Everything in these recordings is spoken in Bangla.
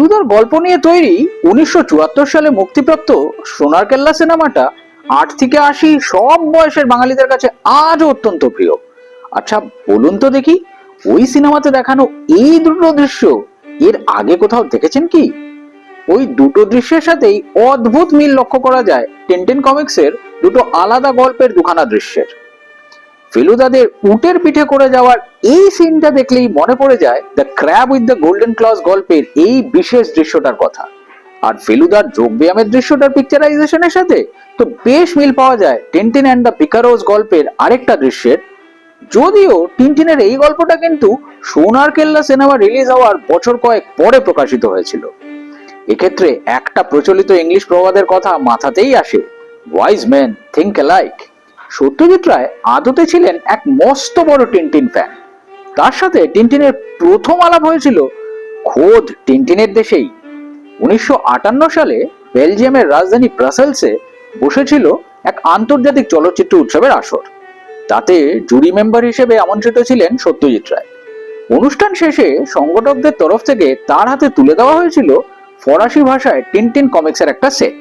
ফেলুদার গল্প নিয়ে তৈরি উনিশশো সালে মুক্তিপ্রাপ্ত সোনার কেল্লা সিনেমাটা আট থেকে আশি সব বয়সের বাঙালিদের কাছে আজও অত্যন্ত প্রিয়। আচ্ছা বলুন তো দেখি, ওই সিনেমাতে দেখানো এই দুটো দৃশ্য এর আগে কোথাও দেখেছেন কি? ওই দুটো দৃশ্যের সাথেই অদ্ভুত মিল লক্ষ্য করা যায় টেনটেন কমিক্সের দুটো আলাদা গল্পের দুখানা দৃশ্যের। ফেলুদাদের উটের পিঠে করে যাওয়ার এই সিনটা দেখলেই মনে পড়ে যায় the crab with the golden claws গল্পের এই বিশেষ দৃশ্যটার কথা। আর ফেলুদার যোগ ব্যায়ামের দৃশ্যটার পিকচারাইজেশনের সাথে তো বেশ মিল পাওয়া যায় টেন্টিন অ্যান্ড দ্য পিকারোজ গল্পের আরেকটা দৃশ্যের। যদিও টিনটিনের এই গল্পটা কিন্তু সোনার কেল্লা সিনেমা রিলিজ হওয়ার বছর কয়েক পরে প্রকাশিত হয়েছিল। এক্ষেত্রে একটা প্রচলিত ইংলিশ প্রবাদের কথা মাথাতেই আসে। Wise man think like Satyajit Ray আদতে ছিলেন এক মস্ত বড় টিনটিন ফ্যান তার সাথে টিনটিনের প্রথম আলাপ হয়েছিল খোদ টিনটিনের দেশেই। উনিশশো আটান্ন সালে বেলজিয়ামের রাজধানী ব্রাসেলসে বসেছিল এক আন্তর্জাতিক চলচ্চিত্র উৎসবের আসর। তাতে জুরি মেম্বার হিসেবে আমন্ত্রিত ছিলেন সত্যজিৎ রায়। অনুষ্ঠান শেষে সংগঠকদের তরফ থেকে তার হাতে তুলে দেওয়া হয়েছিল ফরাসি ভাষায় টিনটিন কমিক্সের একটা সেট।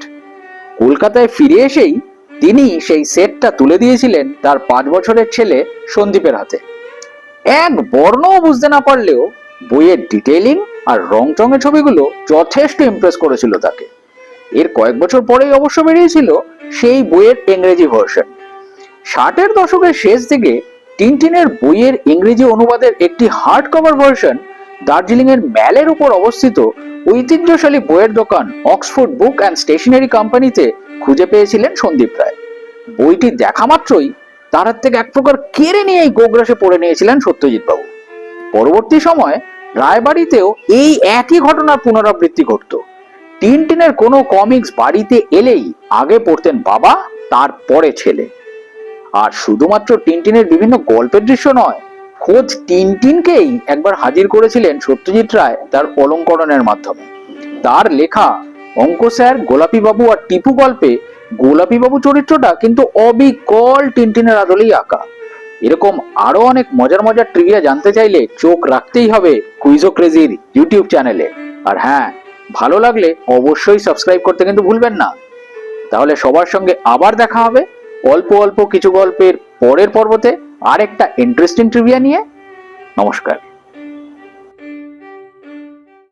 কলকাতায় ফিরে এসেই তিনি সেই সেটটা তুলে দিয়েছিলেন তার পাঁচ বছরের ছেলে সন্দীপের হাতে। এক বর্ণও বুঝতে না পারলেও বইয়ের ডিটেইলিং আর রং চঙের ছবিগুলো যথেষ্ট ইমপ্রেস করেছিল তাকে। এর কয়েক বছর পরেই অবশ্য বেরিয়েছিল সেই বইয়ের ইংরেজি ভার্সন ষাটের দশকের শেষ দিকে টিনটিনের বইয়ের ইংরেজি অনুবাদের একটি হার্ড কভার ভার্সন দার্জিলিং এর ম্যালের উপর অবস্থিত ঐতিহ্যশালী বইয়ের দোকান অক্সফোর্ড বুক অ্যান্ড স্টেশনারি কোম্পানিতে খুঁজে পেয়েছিলেন সন্দীপ রায়। বইটি দেখা মাত্রই তার হাত থেকে এক প্রকার কেড়ে নিয়ে এই গোগ্রাসে পড়ে নিয়েছিলেন সত্যজিৎ বাবু। পরবর্তী সময় রায়বাড়িতেও এই একই ঘটনার পুনরাবৃত্তি ঘটত। টিনটিনের কোনো কমিক্স বাড়িতে এলেই আগে পড়তেন বাবা, তারপরে ছেলে। আর শুধুমাত্র টিনটিনের বিভিন্ন গল্পের দৃশ্য নয়, খোঁজ টিনটিনকেই একবার হাজির করেছিলেন সত্যজিৎ রায় তার অলঙ্করণের মাধ্যমে। তার লেখা অঙ্ক স্যার গোলাপি বাবু আর টিপু গল্পে গোলাপি বাবু চরিত্রটা কিন্তু অবিকল টিনটিনের আদলেই আঁকা। এরকম আরও অনেক মজার মজার ট্রিভিয়া জানতে চাইলে চোখ রাখতেই হবে কুইজো ক্রেজির ইউটিউব চ্যানেলে আর হ্যাঁ ভালো লাগলে অবশ্যই সাবস্ক্রাইব করতে কিন্তু ভুলবেন না। তাহলে সবার সঙ্গে আবার দেখা হবে অল্প অল্প কিছু গল্পের পরের পর্বতে আরেকটা ইন্টারেস্টিং ট্রিভিয়া নিয়ে। নমস্কার।